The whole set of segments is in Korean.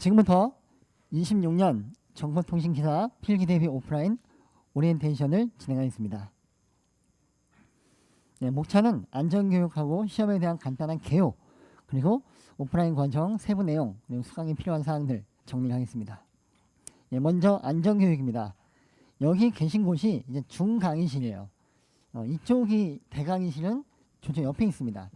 지금부터 26년 정보통신기사 필기 대비 오프라인 오리엔테이션을 진행하겠습니다. 네, 목차는 안전교육하고 시험에 대한 간단한 개요 그리고 오프라인 과정 세부 내용 그리고 수강에 필요한 사항들 정리를 하겠습니다. 예, 먼저 안전교육입니다. 여기 계신 곳이 이제 중강의실이에요. 어, 이쪽이 대강의실은 저쪽 옆에 있습니다.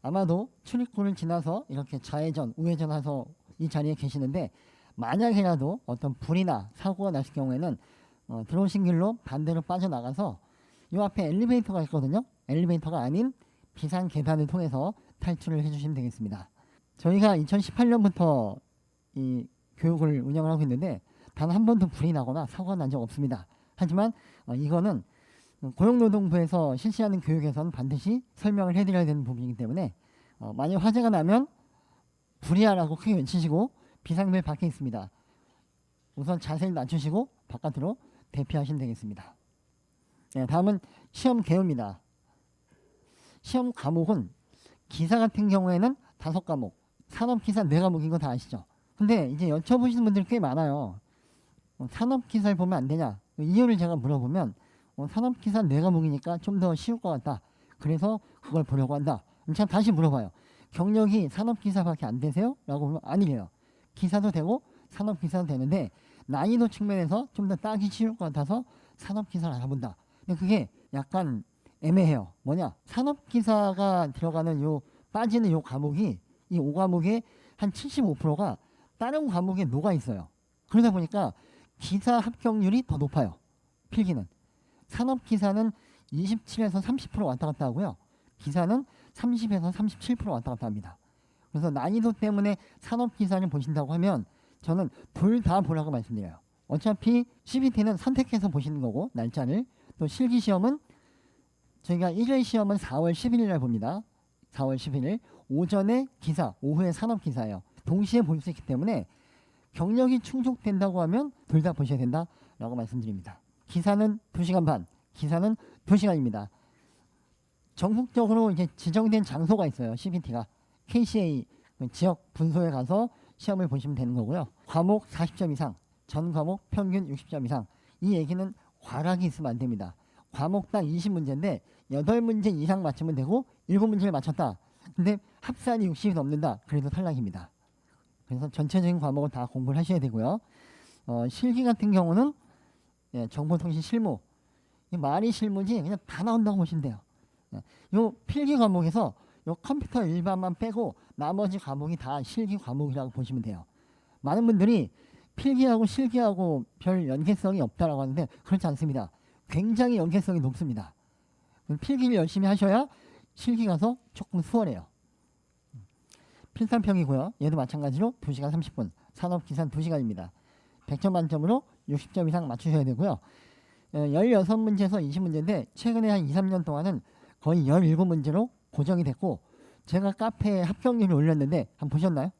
아마도 출입구를 지나서 이렇게 좌회전, 우회전해서 이 자리에 계시는데 만약이라도 어떤 불이나 사고가 났을 경우에는 어, 들어오신 길로 반대로 빠져나가서 이 앞에 엘리베이터가 있거든요. 엘리베이터가 아닌 비상 계단을 통해서 탈출을 해주시면 되겠습니다. 저희가 2018년부터 이 교육을 운영을 하고 있는데 단 한 번도 불이 나거나 사고가 난 적 없습니다. 하지만 어, 이거는 고용노동부에서 실시하는 교육에서는 반드시 설명을 해드려야 되는 부분이기 때문에 어, 만약 화재가 나면 불이야라고 크게 외치시고 비상벨 밖에 있습니다. 우선 자세를 낮추시고 바깥으로 대피하시면 되겠습니다. 네, 다음은 시험 개요입니다. 시험 과목은 기사 같은 경우에는 다섯 과목, 산업기사 네 과목인 거 다 아시죠? 근데 이제 여쭤보시는 분들이 꽤 많아요. 어, 산업기사를 보면 안 되냐? 이유를 제가 물어보면 어, 산업기사 네 과목이니까 좀 더 쉬울 것 같다. 그래서 그걸 보려고 한다. 제가 다시 물어봐요. 경력이 산업기사밖에 안 되세요? 라고 하면 아니래요. 기사도 되고 산업기사도 되는데 난이도 측면에서 좀 더 따기 쉬울 것 같아서 산업기사를 알아본다. 근데 그게 약간 애매해요. 뭐냐? 산업기사가 들어가는 요 빠지는 요 과목이 이 5과목의 한 75%가 다른 과목에 녹아 있어요. 그러다 보니까 기사 합격률이 더 높아요. 필기는. 산업기사는 27에서 30% 왔다 갔다 하고요. 기사는 30에서 37% 왔다 갔다 합니다. 그래서 난이도 때문에 산업기사를 보신다고 하면 저는 둘 다 보라고 말씀드려요. 어차피 CBT는 선택해서 보시는 거고 날짜를 또 실기 시험은 저희가 1회 시험은 4월 11일 날 봅니다. 4월 11일 오전에 기사, 오후에 산업 기사예요. 동시에 볼 수 있기 때문에 경력이 충족된다고 하면 둘 다 보셔야 된다라고 말씀드립니다. 기사는 2시간 반, 기사는 2시간입니다. 전국적으로 이제 지정된 장소가 있어요. CBT가 KCA 그 지역 분소에 가서 시험을 보시면 되는 거고요. 과목 40점 이상, 전 과목 평균 60점 이상. 이 얘기는 과락이 있으면 안 됩니다. 과목당 20문제인데 8문제 이상 맞추면 되고 7문제를 맞췄다. 근데 합산이 60이 넘는다. 그래도 탈락입니다. 그래서 전체적인 과목을 다 공부를 하셔야 되고요. 어, 실기 같은 경우는 예, 정보통신 실무. 이 말이 실무지 그냥 다 나온다고 보시면 돼요. 예, 요 필기 과목에서 요 컴퓨터 일반만 빼고 나머지 과목이 다 실기 과목이라고 보시면 돼요. 많은 분들이 필기하고 실기하고 별 연계성이 없다라고 하는데 그렇지 않습니다. 굉장히 연계성이 높습니다. 필기를 열심히 하셔야 실기 가서 조금 수월해요. 필산평이고요. 얘도 마찬가지로 2시간 30분, 산업기산 2시간입니다. 100점 만점으로 60점 이상 맞추셔야 되고요. 어, 16문제에서 20문제인데 최근에 한 2, 3년 동안은 거의 17문제로 고정이 됐고 제가 카페에 합격률을 올렸는데 한번 보셨나요?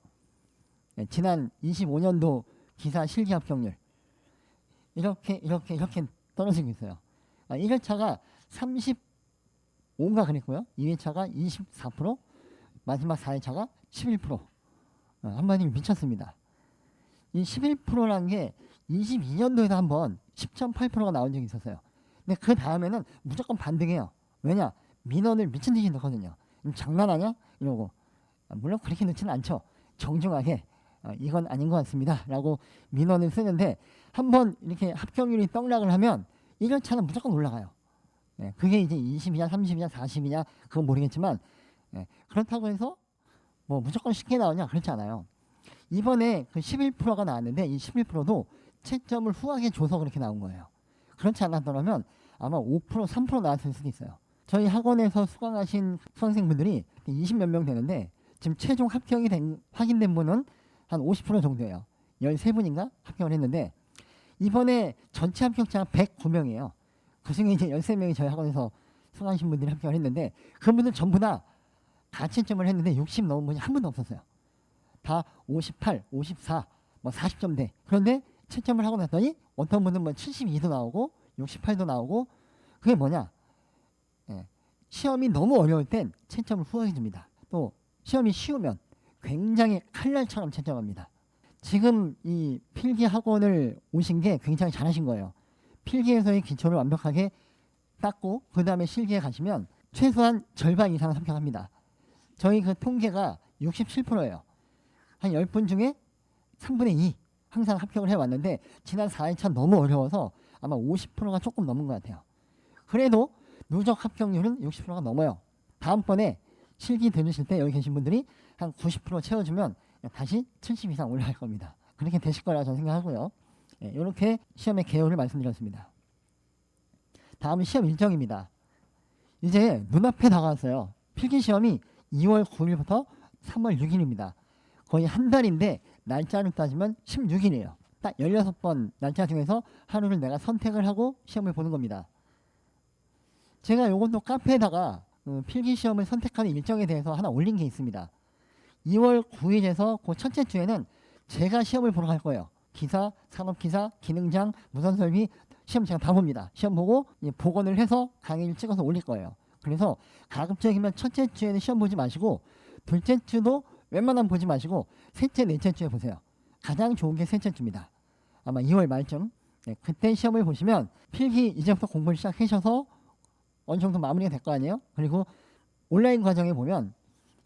네, 지난 25년도 기사 실기 합격률 이렇게 이렇게 이렇게 떨어지고 있어요. 아, 1회차가 35인가 그랬고요. 2회차가 24%, 마지막 4회차가 11%. 어, 한마디로 미쳤습니다. 이 11%라는 게 22년도에도 한번 10.8%가 나온 적이 있었어요. 근데 그 다음에는 무조건 반등해요. 왜냐? 민원을 미친 듯이 넣거든요. 음, 장난하냐? 이러고. 아, 물론 그렇게 넣지는 않죠. 정중하게 어, 이건 아닌 것 같습니다. 라고 민원을 쓰는데 한번 이렇게 합격률이 떡락을 하면 1년차는 무조건 올라가요. 예, 그게 이제 20이냐 30이냐 40이냐 그건 모르겠지만 예, 그렇다고 해서 뭐 무조건 쉽게 나오냐 그렇지 않아요. 이번에 그 11%가 나왔는데 이 11%도 채점을 후하게 줘서 그렇게 나온 거예요. 그렇지 않았더라면 아마 5% 3% 나왔을 수도 있어요. 저희 학원에서 수강하신 수강생분들이 20몇 명 되는데 지금 최종 합격이 된, 확인된 분은 한 50% 정도예요. 13분인가 합격을 했는데 이번에 전체 합격자가 109명이에요. 그 중에 이제 13명이 저희 학원에서 수강하신 분들이 합격을 했는데 그분들 전부 다 가채점을 했는데 60 넘은 분이 한 분도 없었어요. 다 58, 54, 뭐 40점대. 그런데 채점을 하고 났더니 어떤 분은 뭐 72도 나오고 68도 나오고 그게 뭐냐? 예, 시험이 너무 어려울 땐 채점을 후하게 줍니다. 또 시험이 쉬우면 굉장히 칼날처럼 채점합니다. 지금 이 필기 학원을 오신 게 굉장히 잘하신 거예요. 필기에서의 기초를 완벽하게 닦고 그 다음에 실기에 가시면 최소한 절반 이상은 합격합니다. 저희 그 통계가 67%예요. 한 10분 중에 3분의 2 항상 합격을 해왔는데 지난 4일차 너무 어려워서 아마 50%가 조금 넘은 것 같아요. 그래도 누적 합격률은 60%가 넘어요. 다음번에 실기 들으실 때 여기 계신 분들이 한 90% 채워주면 다시 70 이상 올라갈 겁니다. 그렇게 되실 거라 저는 생각하고요. 예, 이렇게 시험의 개요를 말씀드렸습니다. 다음 시험 일정입니다. 이제 눈앞에 다가왔어요. 필기 시험이 2월 9일부터 3월 6일입니다. 거의 한 달인데 날짜를 따지면 16일이에요. 딱 16번 날짜 중에서 하루를 내가 선택을 하고 시험을 보는 겁니다. 제가 요것도 카페에다가 어, 필기 시험을 선택하는 일정에 대해서 하나 올린 게 있습니다. 2월 9일에서 그 첫째 주에는 제가 시험을 보러 갈 거예요. 기사, 산업기사, 기능장, 무선설비 시험 제가 다 봅니다. 시험 보고 복원을 해서 강의를 찍어서 올릴 거예요. 그래서 가급적이면 첫째 주에는 시험 보지 마시고 둘째 주도 웬만하면 보지 마시고 셋째, 넷째 주에 보세요. 가장 좋은 게 셋째 주입니다. 아마 2월 말쯤 네, 그때 시험을 보시면 필기 이제부터 공부를 시작하셔서 어느 정도 마무리가 될 거 아니에요? 그리고 온라인 과정에 보면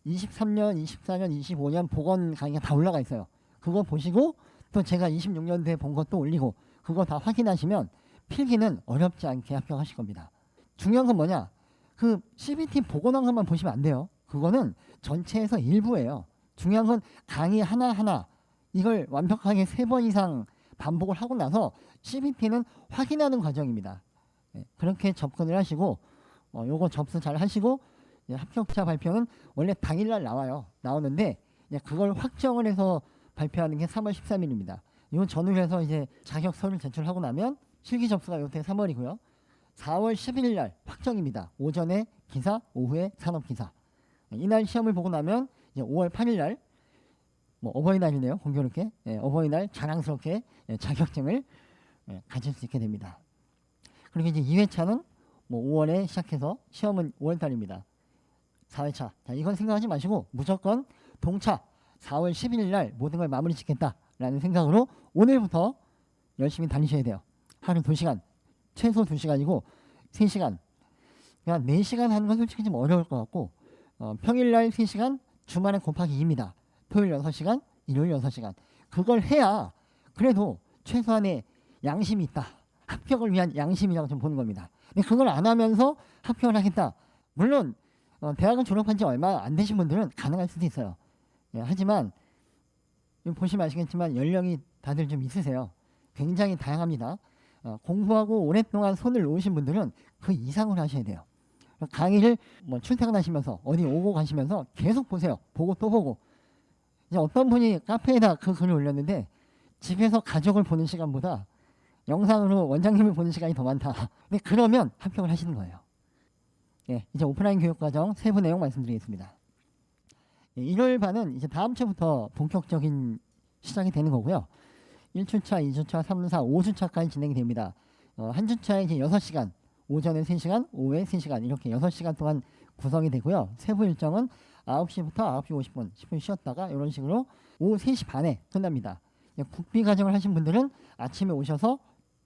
23년, 24년, 25년 복원 강의가 다 올라가 있어요. 그거 보시고 또 제가 26년도에 본 것도 올리고 그거 다 확인하시면 필기는 어렵지 않게 합격하실 겁니다. 중요한 건 뭐냐? 그 CBT 것만 보시면 안 돼요. 그거는 전체에서 일부예요. 중요한 건 강의 하나하나 이걸 완벽하게 세 번 이상 반복을 하고 나서 CBT는 확인하는 과정입니다. 예, 그렇게 접근을 하시고 어, 요거 접수 잘 하시고 예, 합격자 발표는 원래 당일날 나와요. 나오는데 예, 그걸 확정을 해서 발표하는 게 3월 13일입니다. 이건 전후해서 이제 자격서를 제출하고 나면 실기 접수가 요때 3월이고요. 4월 11일 날 확정입니다. 오전에 기사, 오후에 산업 기사. 이날 시험을 보고 나면 이제 5월 8일 날, 뭐 어버이날이네요. 공교롭게 예, 어버이날 자랑스럽게 예, 자격증을 예, 가질 수 있게 됩니다. 그리고 이제 2회차는 뭐 5월에 시작해서 시험은 5월 달입니다. 4회차. 자, 이건 생각하지 마시고 무조건 동차 4월 11일 날 모든 걸 마무리 짓겠다라는 생각으로 오늘부터 열심히 다니셔야 돼요. 하루 2시간, 최소 2시간이고 3시간. 그냥 4시간 하는 건 솔직히 좀 어려울 것 같고 어, 평일날 3시간, 주말에 곱하기 2입니다. 토요일 6시간, 일요일 6시간. 그걸 해야 그래도 최소한의 양심이 있다. 합격을 위한 양심이라고 좀 보는 겁니다. 근데 그걸 안 하면서 합격을 하겠다. 물론 어, 대학을 졸업한 지 얼마 안 되신 분들은 가능할 수도 있어요. 예, 하지만 보시면 아시겠지만 연령이 다들 좀 있으세요. 굉장히 다양합니다. 어, 공부하고 오랫동안 손을 놓으신 분들은 그 이상을 하셔야 돼요. 강의를 뭐 출퇴근하시면서 어디 오고 가시면서 계속 보세요. 보고 또 보고. 이제 어떤 분이 카페에다 그 글을 올렸는데 집에서 가족을 보는 시간보다 영상으로 원장님을 보는 시간이 더 많다. 근데 그러면 합격을 하시는 거예요. 예, 이제 오프라인 교육 과정 세부 내용 말씀드리겠습니다. 예, 일요일 반은 이제 다음 주부터 본격적인 시작이 되는 거고요. 1주차, 2주차, 3, 4, 5주차까지 진행이 됩니다. 어, 한 주차에 이제 6시간, 오전에 3시간, 오후에 3시간 이렇게 6시간 동안 구성이 되고요. 세부 일정은 9시부터 9시 50분, 10분 쉬었다가 이런 식으로 오후 3시 반에 끝납니다. 예, 국비 과정을 하신 분들은 아침에 오셔서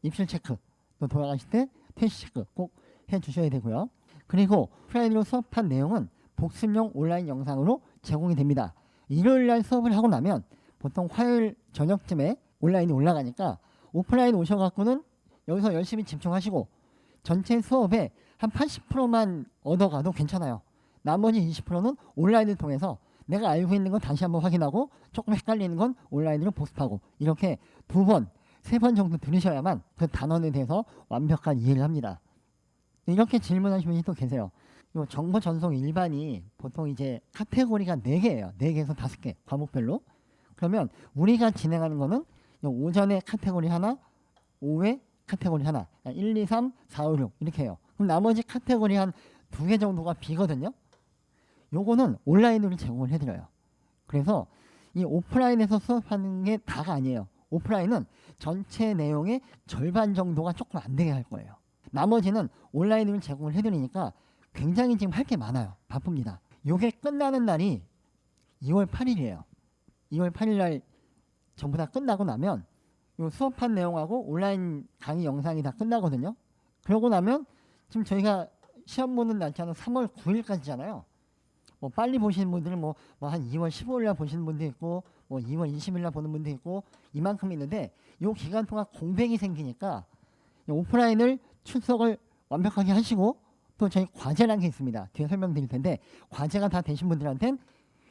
입실 체크, 또 돌아가실 때 퇴시 체크 꼭 해주셔야 되고요. 그리고 프라이드로 수업한 내용은 복습용 온라인 영상으로 제공이 됩니다. 일요일 날 수업을 하고 나면 보통 화요일 저녁쯤에 온라인이 올라가니까 오프라인 오셔갖고는 여기서 열심히 집중하시고 전체 수업에 한 80%만 얻어가도 괜찮아요. 나머지 20%는 온라인을 통해서 내가 알고 있는 건 다시 한번 확인하고 조금 헷갈리는 건 온라인으로 복습하고 이렇게 두 번, 세 번 정도 들으셔야만 그 단원에 대해서 완벽한 이해를 합니다. 이렇게 질문하시는 분이 또 계세요. 요 정보 전송 일반이 보통 이제 카테고리가 4개예요. 4개에서 5개 과목별로. 그러면 우리가 진행하는 거는 요 오전에 카테고리 하나, 오후에 카테고리 하나. 1, 2, 3, 4, 5, 6 이렇게 해요. 그럼 나머지 카테고리 한 두 개 정도가 비거든요. 요거는 온라인으로 제공을 해드려요. 그래서 이 오프라인에서 수업하는 게 다가 아니에요. 오프라인은 전체 내용의 절반 정도가 조금 안 되게 할 거예요. 나머지는 온라인으로 제공을 해드리니까 굉장히 지금 할 게 많아요. 바쁩니다. 요게 끝나는 날이 2월 8일이에요. 2월 8일 날 전부 다 끝나고 나면 요 수업한 내용하고 온라인 강의 영상이 다 끝나거든요. 그러고 나면 지금 저희가 시험 보는 날짜는 3월 9일까지잖아요. 뭐 빨리 보시는 분들은 뭐한 2월 15일 날 보시는 분도 있고 뭐 2월 20일 날 보는 분도 있고 이만큼 있는데 요 기간 동안 공백이 생기니까 이 오프라인을 출석을 완벽하게 하시고 또 저희 과제라는 게 있습니다. 뒤에 설명드릴 텐데 과제가 다 되신 분들한테는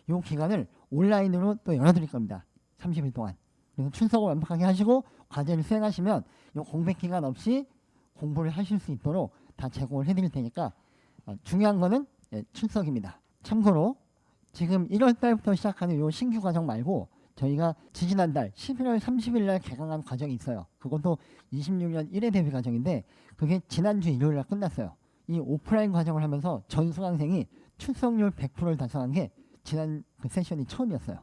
요 기간을 온라인으로 또 열어드릴 겁니다. 30일 동안. 그래서 출석을 완벽하게 하시고 과제를 수행하시면 요 공백 기간 없이 공부를 하실 수 있도록 다 제공을 해드릴 테니까 어, 중요한 거는 예, 출석입니다. 참고로 지금 1월 달부터 시작하는 요 신규 과정 말고 저희가 지지난달 11월 30일 날 개강한 과정이 있어요. 그것도 26년 1회 대비 과정인데 그게 지난주 일요일 날 끝났어요. 이 오프라인 과정을 하면서 전 수강생이 출석률 100%를 달성한 게 지난 그 세션이 처음이었어요.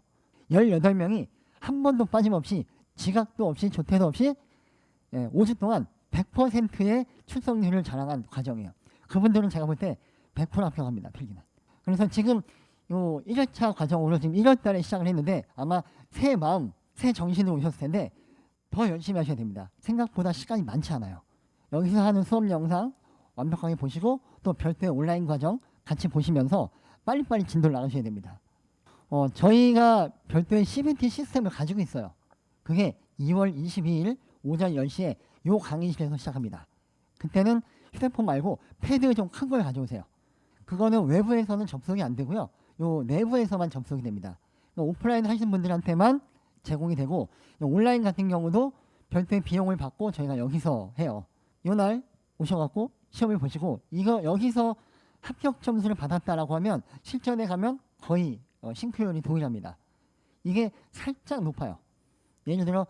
18명이 한 번도 빠짐없이 지각도 없이 조퇴도 없이 예, 5주 동안 100%의 출석률을 자랑한 과정이에요. 그분들은 제가 볼 때 100% 합격합니다. 필기는. 그래서 지금 요 1회차 과정으로 지금 1월 달에 시작을 했는데 아마 새 마음, 새 정신으로 오셨을 텐데 더 열심히 하셔야 됩니다. 생각보다 시간이 많지 않아요. 여기서 하는 수업 영상 완벽하게 보시고 또 별도의 온라인 과정 같이 보시면서 빨리빨리 진도를 나가셔야 됩니다. 어, 저희가 별도의 CBT 시스템을 가지고 있어요. 그게 2월 22일 오전 10시에 요 강의실에서 시작합니다. 그때는 휴대폰 말고 패드 좀 큰 걸 가져오세요. 그거는 외부에서는 접속이 안 되고요. 요 내부에서만 접속이 됩니다. 그러니까 오프라인 하시는 분들한테만 제공이 되고 요 온라인 같은 경우도 별도의 비용을 받고 저희가 여기서 해요. 요날 오셔갖고 시험을 보시고 이거 여기서 합격 점수를 받았다라고 하면 실전에 가면 거의 어, 싱크율이 동일합니다. 이게 살짝 높아요. 예를 들어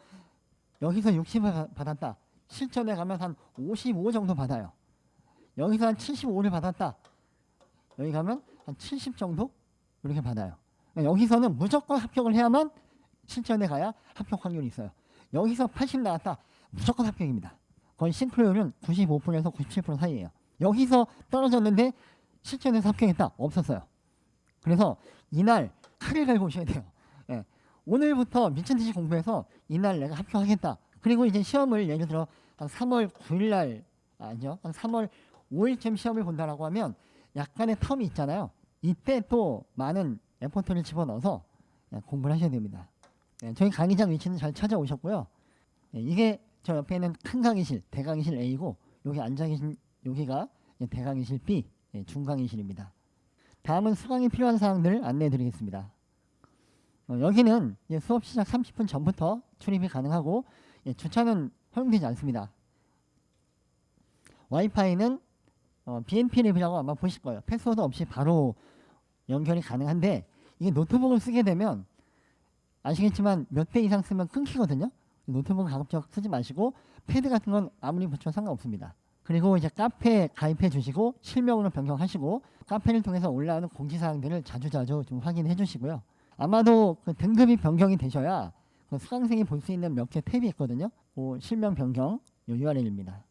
여기서 60을 받았다. 실전에 가면 한 55 정도 받아요. 여기서 한 75를 받았다. 여기 가면 한 70 정도 이렇게 받아요. 그러니까 여기서는 무조건 합격을 해야만 실전에 가야 합격 확률이 있어요. 여기서 80 나왔다. 무조건 합격입니다. 거의 싱크로율은 95%에서 97% 사이예요. 여기서 떨어졌는데 실전에서 합격했다. 없었어요. 그래서 이날 갈고 오셔야 돼요. 예. 오늘부터 미친 듯이 공부해서 이날 내가 합격하겠다. 그리고 이제 시험을 예를 들어 한 3월 9일 날 아니요. 한 3월 5일쯤 시험을 본다라고 하면 약간의 텀이 있잖아요. 이때 또 많은 에포트를 집어넣어서 예, 공부를 하셔야 됩니다. 예, 저희 강의장 위치는 잘 찾아오셨고요. 예, 이게 저 옆에는 큰 강의실, 대강의실 A고 여기 앉아 계신 여기가 대강의실 B, 예, 중강의실입니다. 다음은 수강이 필요한 사항들 안내해 드리겠습니다. 어, 여기는 수업 시작 30분 전부터 출입이 가능하고 예, 주차는 허용되지 않습니다. 와이파이는 어, BNP 랩이라고 아마 보실 거예요. 패스워드 없이 바로 연결이 가능한데 이게 노트북을 쓰게 되면 아시겠지만 몇배 이상 쓰면 끊기거든요. 노트북 가급적 쓰지 마시고 패드 같은 건 아무리 붙여도 상관없습니다. 그리고 이제 카페 가입해 주시고 실명으로 변경하시고 카페를 통해서 올라오는 공지사항들을 자주자주 좀 확인해 주시고요. 아마도 그 등급이 변경이 되셔야 그 수강생이 볼 수 있는 몇 개 탭이 있거든요. 그 실명 변경 요 URL입니다.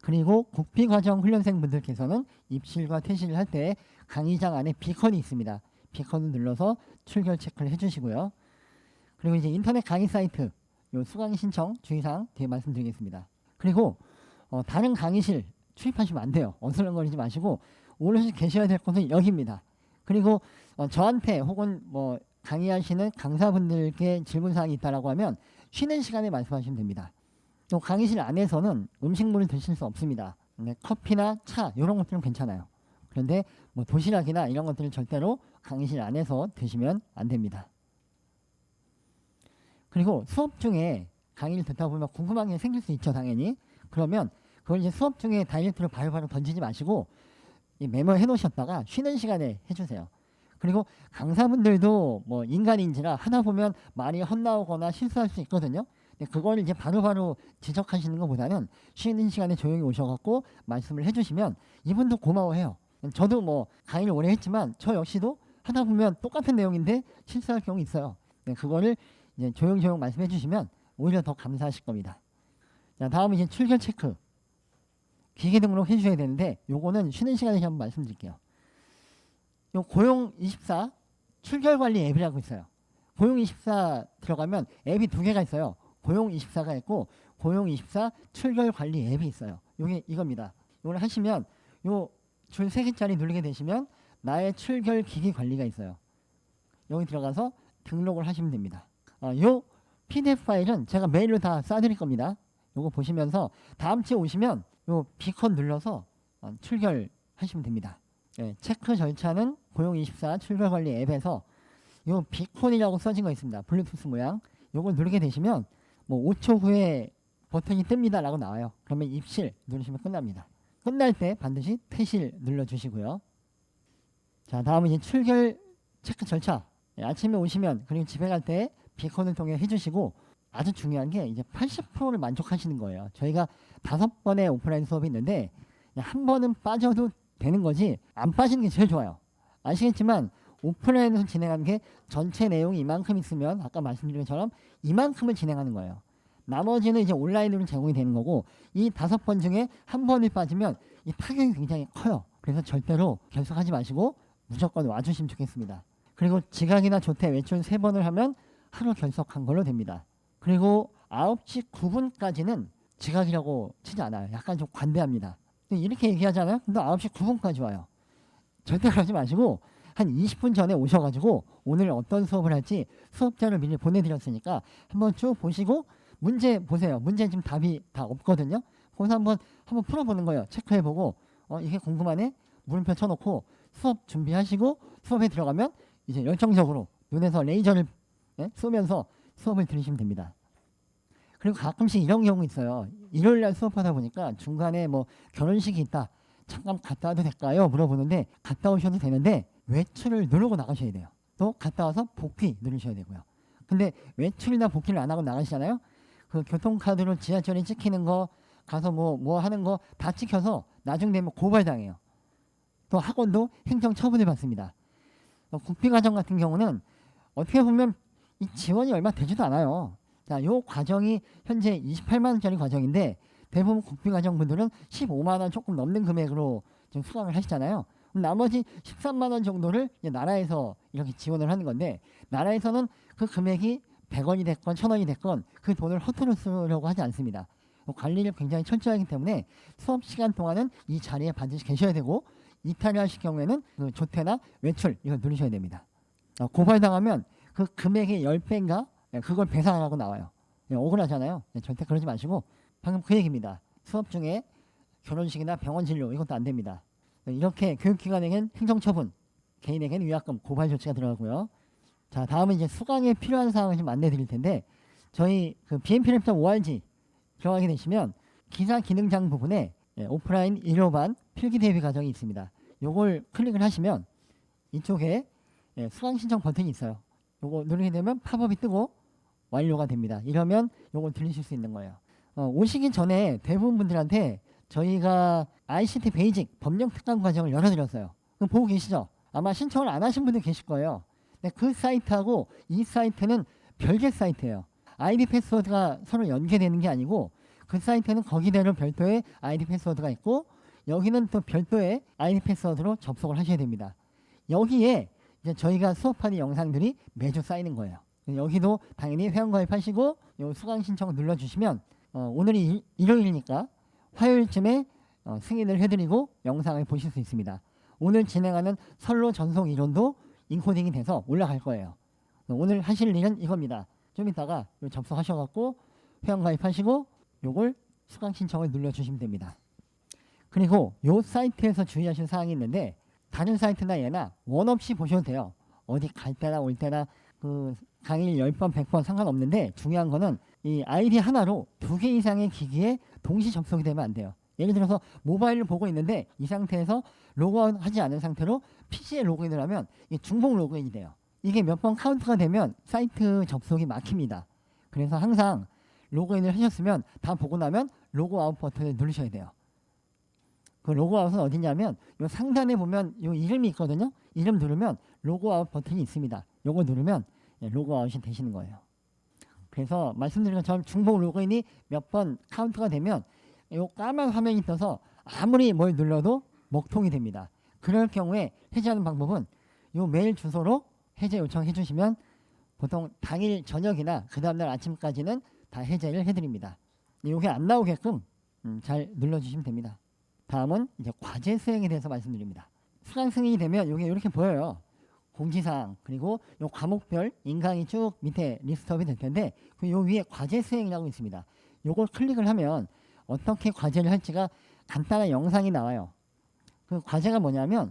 그리고 국비과정 훈련생 분들께서는 입실과 퇴실을 할 때 강의장 안에 비컨이 있습니다. 비컨을 눌러서 출결 체크를 해주시고요. 그리고 이제 인터넷 강의 사이트 요 수강 신청 주의사항 뒤에 말씀드리겠습니다. 그리고 어, 다른 강의실 출입하시면 안 돼요. 어슬렁거리지 마시고 오롯이 계셔야 될 곳은 여기입니다. 그리고 어, 저한테 혹은 뭐 강의하시는 강사분들께 질문 사항이 있다라고 하면 쉬는 시간에 말씀하시면 됩니다. 또 강의실 안에서는 음식물을 드실 수 없습니다. 네, 커피나 차 이런 것들은 괜찮아요. 그런데 뭐 도시락이나 이런 것들은 절대로 강의실 안에서 드시면 안 됩니다. 그리고 수업 중에 강의를 듣다 보면 궁금한 게 생길 수 있죠, 당연히. 그러면 그걸 이제 수업 중에 다이렉트로 바로바로 던지지 마시고 이 메모해 놓으셨다가 쉬는 시간에 해주세요. 그리고 강사분들도 뭐 인간인지라 하다 보면 말이 헛나오거나 실수할 수 있거든요. 근데 그걸 이제 바로바로 지적하시는 것보다는 쉬는 시간에 조용히 오셔갖고 말씀을 해주시면 이분도 고마워해요. 저도 뭐 강의를 오래 했지만 저 역시도 하다 보면 똑같은 내용인데 실수할 경우 있어요. 네, 그거를 이제 조용조용 말씀해 주시면 오히려 더 감사하실 겁니다. 자, 다음은 이제 출결 체크. 기계 등록 해주셔야 되는데 요거는 쉬는 시간에 한번 말씀드릴게요. 요 고용 24 출결 관리 앱이라고 있어요. 고용 24 들어가면 앱이 두 개가 있어요. 고용24가 있고 고용24 출결 관리 앱이 있어요. 요게 이겁니다. 이걸 하시면 요줄세 개짜리 누르게 되시면 나의 출결 기기 관리가 있어요. 여기 들어가서 등록을 하시면 됩니다. 어, 요 PDF 파일은 제가 메일로 다 쏴드릴 겁니다. 요거 보시면서 다음 주에 오시면 요 비컨 눌러서 어, 출결하시면 됩니다. 예, 체크 절차는 고용24 출결 관리 앱에서 요 비콘이라고 써진 거 있습니다. 블루투스 모양. 요걸 누르게 되시면 뭐 5초 후에 버튼이 뜹니다라고 나와요. 그러면 입실 누르시면 끝납니다. 끝날 때 반드시 퇴실 눌러주시고요. 자 다음은 이제 출결 체크 절차. 예, 아침에 오시면 그리고 집에 갈 때 비콘을 통해 해주시고 아주 중요한 게 이제 80%를 만족하시는 거예요. 저희가 다섯 번의 오프라인 수업이 있는데 한 번은 빠져도 되는 거지 안 빠지는 게 제일 좋아요. 아시겠지만 오프라인에서 진행하는 게 전체 내용이 이만큼 있으면 아까 말씀드린 것처럼 이만큼을 진행하는 거예요. 나머지는 이제 온라인으로 제공이 되는 거고 이 다섯 번 중에 한 번이 빠지면 이 타격이 굉장히 커요. 그래서 절대로 결석하지 마시고 무조건 와주시면 좋겠습니다. 그리고 지각이나 조퇴, 외출 세 번을 하면 하루 결석한 걸로 됩니다. 그리고 9시 9분까지는 지각이라고 치지 않아요. 약간 좀 관대합니다. 이렇게 얘기하잖아요. 근데 9시 9분까지 와요. 절대 그러지 마시고 한 20분 전에 오셔가지고 오늘 어떤 수업을 할지 수업자를 미리 보내드렸으니까 한번 쭉 보시고 문제 보세요. 문제 지금 답이 다 없거든요. 거기서 한번 한번 풀어보는 거예요. 체크해보고 어 이게 궁금하네. 물음표 쳐놓고 수업 준비하시고 수업에 들어가면 이제 열정적으로 눈에서 레이저를 예? 쏘면서 수업을 들으시면 됩니다. 그리고 가끔씩 이런 경우 있어요. 일요일 날 수업하다 보니까 중간에 뭐 결혼식이 있다. 잠깐 갔다 와도 될까요? 물어보는데 갔다 오셔도 되는데 외출을 누르고 나가셔야 돼요. 또 갔다 와서 복귀 누르셔야 되고요. 근데 외출이나 복귀를 안 하고 나가시잖아요. 그 교통카드로 지하철에 찍히는 거 가서 뭐뭐 하는 거 다 찍혀서 나중 되면 고발당해요. 또 학원도 행정 처분을 받습니다. 어, 국비과정 같은 경우는 어떻게 보면 이 지원이 얼마 되지도 않아요. 자, 요 과정이 현재 28만 원짜리 과정인데 대부분 국비과정 분들은 15만 원 조금 넘는 금액으로 지금 수강을 하시잖아요. 나머지 13만 원 정도를 이제 나라에서 이렇게 지원을 하는 건데 나라에서는 그 금액이 100원이 됐건 1000원이 됐건 그 돈을 허투루 쓰려고 하지 않습니다. 뭐 관리를 굉장히 철저히 하기 때문에 수업 시간 동안은 이 자리에 반드시 계셔야 되고 이탈을 하실 경우에는 그 조퇴나 외출 이걸 누르셔야 됩니다. 어, 고발당하면 그 금액의 10배인가 예, 그걸 배상하라고 나와요. 예, 억울하잖아요. 예, 절대 그러지 마시고 방금 그 얘기입니다. 수업 중에 결혼식이나 병원 진료 이것도 안 됩니다. 예, 이렇게 교육기관에겐 행정처분, 개인에게는 위약금, 고발 조치가 들어가고요. 자 다음은 이제 수강에 필요한 사항을 좀 안내 드릴 텐데 저희 그 bnp랩.org 들어가게 되시면 기사 기능장 부분에 예, 오프라인 1호반 필기 대비 과정이 있습니다. 요걸 클릭을 하시면 이쪽에 예, 수강 신청 버튼이 있어요. 요거 누르게 되면 팝업이 뜨고 완료가 됩니다. 이러면 요걸 들리실 수 있는 거예요. 어, 오시기 전에 대부분 분들한테 저희가 ICT 베이직 법령 특강 과정을 열어드렸어요. 그럼 보고 계시죠? 아마 신청을 안 하신 분들 계실 거예요. 근데 그 사이트하고 이 사이트는 별개 사이트예요. 아이디 패스워드가 서로 연계되는 게 아니고 그 사이트는 거기대로 별도의 아이디 패스워드가 있고 여기는 또 별도의 아이디 패스워드로 접속을 하셔야 됩니다. 여기에 이제 저희가 수업하는 영상들이 매주 쌓이는 거예요. 여기도 당연히 회원가입하시고 요 수강 신청 눌러주시면 어, 오늘이 일- 일요일이니까 화요일쯤에 어, 승인을 해드리고 영상을 보실 수 있습니다. 오늘 진행하는 선로 전송 이론도 인코딩이 돼서 올라갈 거예요. 어, 오늘 하실 일은 이겁니다. 좀 이따가 요 접속하셔갖고 회원 가입하시고 요걸 수강 신청을 눌러주시면 됩니다. 그리고 요 사이트에서 주의하실 사항이 있는데 다른 사이트나 얘나 원 없이 보셔도 돼요. 어디 갈 때나 올 때나 그 강의 10번, 100번 상관없는데 중요한 거는 이 아이디 하나로 두 개 이상의 기기에 동시 접속이 되면 안 돼요. 예를 들어서 모바일을 보고 있는데 이 상태에서 로그아웃하지 않은 상태로 PC에 로그인을 하면 이 중복 로그인이 돼요. 이게 몇 번 카운트가 되면 사이트 접속이 막힙니다. 그래서 항상 로그인을 하셨으면 다 보고 나면 로그아웃 버튼을 누르셔야 돼요. 그 로그아웃은 어디냐면 요 상단에 보면 요 이름이 있거든요. 이름 누르면 로그아웃 버튼이 있습니다. 요거 누르면 예, 로그아웃이 되시는 거예요. 그래서 말씀드린 것처럼 중복 로그인이 몇 번 카운트가 되면 요 까만 화면이 떠서 아무리 뭘 눌러도 먹통이 됩니다. 그럴 경우에 해제하는 방법은 요 메일 주소로 해제 요청해 주시면 보통 당일 저녁이나 그 다음날 아침까지는 다 해제를 해드립니다. 이게 안 나오게끔 음, 잘 눌러주시면 됩니다. 다음은 이제 과제 수행에 대해서 말씀드립니다. 수강 승인이 되면 이게 이렇게 보여요. 공지사항 그리고 요 과목별 인강이 쭉 밑에 리스트업이 될 텐데 그 요 위에 과제 수행이라고 있습니다. 요걸 클릭을 하면 어떻게 과제를 할지가 간단한 영상이 나와요. 그 과제가 뭐냐면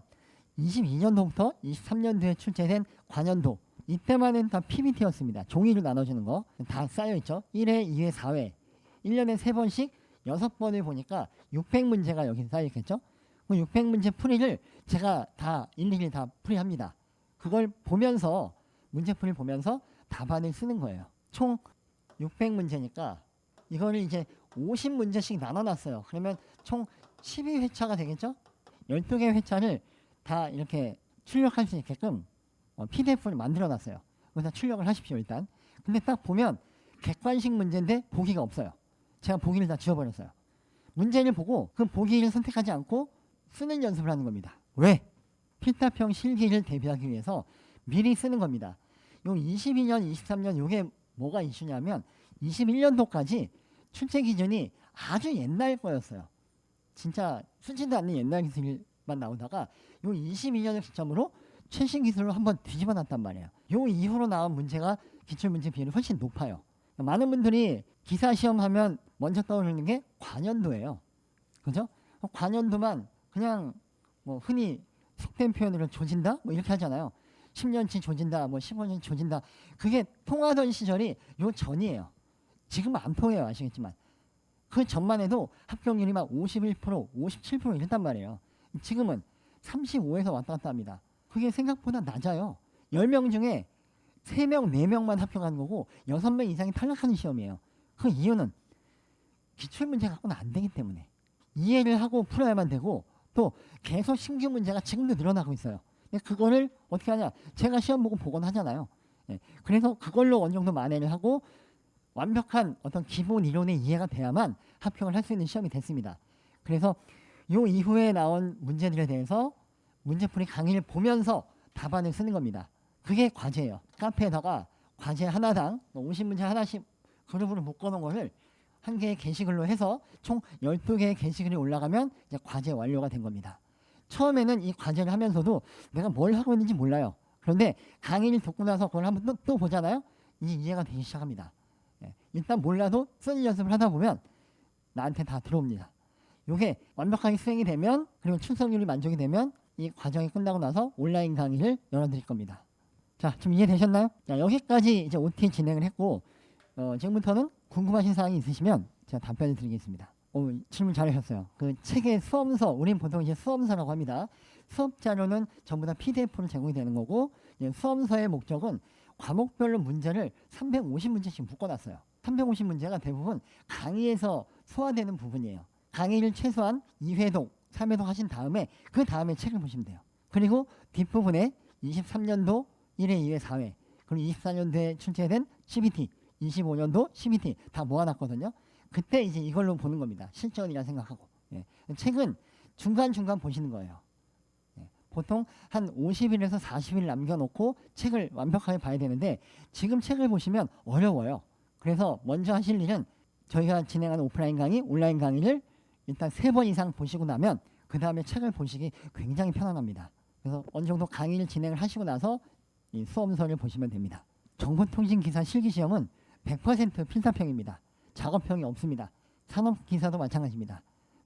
22년도부터 23년도에 출제된 관연도 이때만은 다 PBT였습니다. 종이로 나눠주는 거 다 쌓여 있죠. 1회, 2회, 4회 1년에 3번씩 6번을 보니까 600문제가 여기 쌓여 있겠죠. 그 600문제 풀이를 제가 다 일일이 다 풀이합니다. 그걸 보면서 문제풀이를 보면서 답안을 쓰는 거예요. 총 600문제니까 이거를 이제 50문제씩 나눠놨어요. 그러면 총 12회차가 되겠죠? 12개 회차를 다 이렇게 출력할 수 있게끔 어, PDF를 만들어놨어요. 그래서 출력을 하십시오 일단. 근데 딱 보면 객관식 문제인데 보기가 없어요. 제가 보기를 다 지워버렸어요. 문제를 보고 그 보기를 선택하지 않고 쓰는 연습을 하는 겁니다. 왜? 필답형 실기를 대비하기 위해서 미리 쓰는 겁니다. 요 22년, 23년 요게 뭐가 이슈냐면 21년도까지 출제 기준이 아주 옛날 거였어요. 진짜 쓰지도 않는 옛날 기술만 나오다가 요 22년을 기점으로 최신 기술로 한번 뒤집어 놨단 말이에요. 요 이후로 나온 문제가 기출 문제 비율이 훨씬 높아요. 많은 분들이 기사 시험 하면 먼저 떠오르는 게 관연도예요. 그죠? 관연도만 그냥 뭐 흔히 속된 표현으로 조진다? 뭐 이렇게 하잖아요. 10년치 조진다, 뭐 15년치 조진다. 그게 통하던 시절이 요 전이에요. 지금 안 통해요. 아시겠지만. 그 전만 해도 합격률이 막 51%, 57% 이랬단 말이에요. 지금은 35에서 왔다 갔다 합니다. 그게 생각보다 낮아요. 10명 중에 3명, 4명만 합격하는 거고 6명 이상이 탈락하는 시험이에요. 그 이유는 기출문제 갖고는 안 되기 때문에 이해를 하고 풀어야만 되고 또 계속 신규 문제가 지금도 늘어나고 있어요. 그거를 어떻게 하냐? 제가 시험 보고 보곤하잖아요. 예. 그래서 그걸로 어느 정도 만회를 하고 완벽한 어떤 기본 이론의 이해가 돼야만 합격을 할 수 있는 시험이 됐습니다. 그래서 요 이후에 나온 문제들에 대해서 문제풀이 강의를 보면서 답안을 쓰는 겁니다. 그게 과제예요. 카페에다가 과제 하나당 50문제 하나씩 그룹으로 묶어놓은 거를 한 개의 게시글로 해서 총 12개의 게시글이 올라가면 이제 과제 완료가 된 겁니다. 처음에는 이 과제를 하면서도 내가 뭘 하고 있는지 몰라요. 그런데 강의를 듣고 나서 그걸 한번 또, 또 보잖아요. 이제 이해가 되기 시작합니다. 예, 일단 몰라도 쓰는 연습을 하다 보면 나한테 다 들어옵니다. 이게 완벽하게 수행이 되면 그리고 출석률이 만족이 되면 이 과정이 끝나고 나서 온라인 강의를 열어드릴 겁니다. 자, 좀 이해되셨나요? 자, 여기까지 이제 OT 진행을 했고 어, 지금부터는 궁금하신 사항이 있으시면 제가 답변을 드리겠습니다. 오, 질문 잘하셨어요. 그 책의 수험서, 우린 보통 이제 수험서라고 합니다. 수업 자료는 전부 다 PDF로 제공이 되는 거고 수험서의 목적은 과목별로 문제를 350문제씩 묶어놨어요. 350문제가 대부분 강의에서 소화되는 부분이에요. 강의를 최소한 2회독, 3회독 하신 다음에 그 다음에 책을 보시면 돼요. 그리고 뒷부분에 23년도 1회, 2회, 4회, 그리고 24년도에 출제된 CBT, 25년도 CBT 다 모아놨거든요. 그때 이제 이걸로 보는 겁니다. 실전이라 생각하고. 예. 책은 중간중간 보시는 거예요. 예. 보통 한 50일에서 40일 남겨놓고 책을 완벽하게 봐야 되는데 지금 책을 보시면 어려워요. 그래서 먼저 하실 일은 저희가 진행하는 오프라인 강의, 온라인 강의를 일단 세 번 이상 보시고 나면 그 다음에 책을 보시기 굉장히 편안합니다. 그래서 어느 정도 강의를 진행을 하시고 나서 이 수험서를 보시면 됩니다. 정보통신기사 실기시험은 100% 필사평입니다. 작업평이 없습니다. 산업기사도 마찬가지입니다.